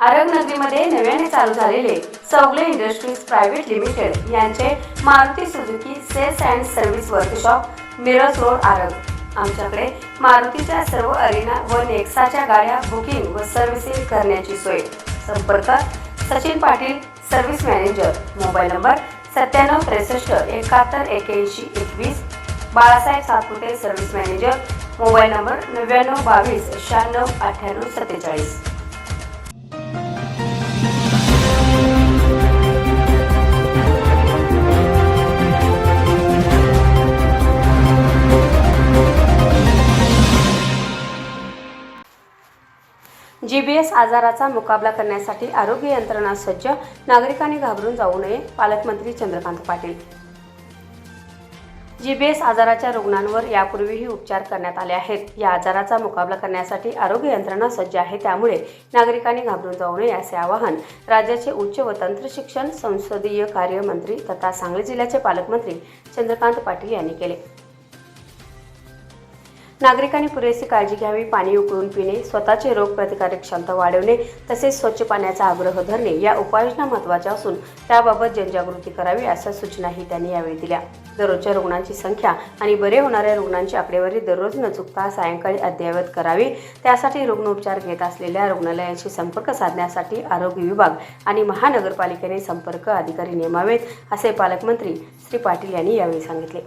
आरग नगरीमध्ये नव्याने चालू झालेले सवले इंडस्ट्रीज प्रायव्हेट लिमिटेड यांचे Maruti Suzuki sales and service workshop Miraj road Arag आमच्याकडे मारुतीच्या सर्व अरिना व नेक्साच्या गाड्या बुकिंग व सर्व्हिसिंग करण्याची सोय. संपर्क Sachin Patil service manager. Mobile number सत्त्याण्णव त्रेसष्ट एकाहत्तर एक्याऐंशी एकवीस. Balasaheb Satpute service manager. Mobile number नव्याण्णव बावीस शहाण्णव अठ्ठ्याण्णव सत्तेचाळीस. जी बी एस आजाराचा मुकाबला करण्यासाठी आरोग्य यंत्रणा सज्ज नागरिकांनी घाबरून जाऊ नये पालकमंत्री Chandrakant Patil. G B S आजाराच्या रुग्णांवर यापूर्वीही उपचार करण्यात आले आहेत. या आजाराचा मुकाबला करण्यासाठी आरोग्य यंत्रणा सज्ज आहे त्यामुळे नागरिकांनी घाबरून जाऊ नये असे आवाहन राज्याचे उच्च व तंत्र शिक्षण संसदीय कार्य मंत्री तथा सांगली जिल्ह्याचे पालकमंत्री चंद्रकांत पाटील यांनी केले. नागरिकांनी पुरेशी काळजी घ्यावी पाणी उकळून पिणे स्वतःचे रोग प्रतिकारक क्षमता वाढवणे तसेच स्वच्छ पाण्याचा आग्रह धरणे या उपाययोजना महत्त्वाच्या असून त्याबाबत जनजागृती करावी अशा सूचनाही त्यांनी यावेळी दिल्या. दररोजच्या रुग्णांची संख्या आणि बरे होणाऱ्या रुग्णांची आकडेवारी दररोज न चुकता सायंकाळी अद्ययावत करावी. त्यासाठी रुग्णोपचार घेत असलेल्या रुग्णालयाशी संपर्क साधण्यासाठी आरोग्य विभाग आणि महानगरपालिकेने संपर्क अधिकारी नेमावेत असे पालकमंत्री श्री पाटील यांनी यावेळी सांगितले.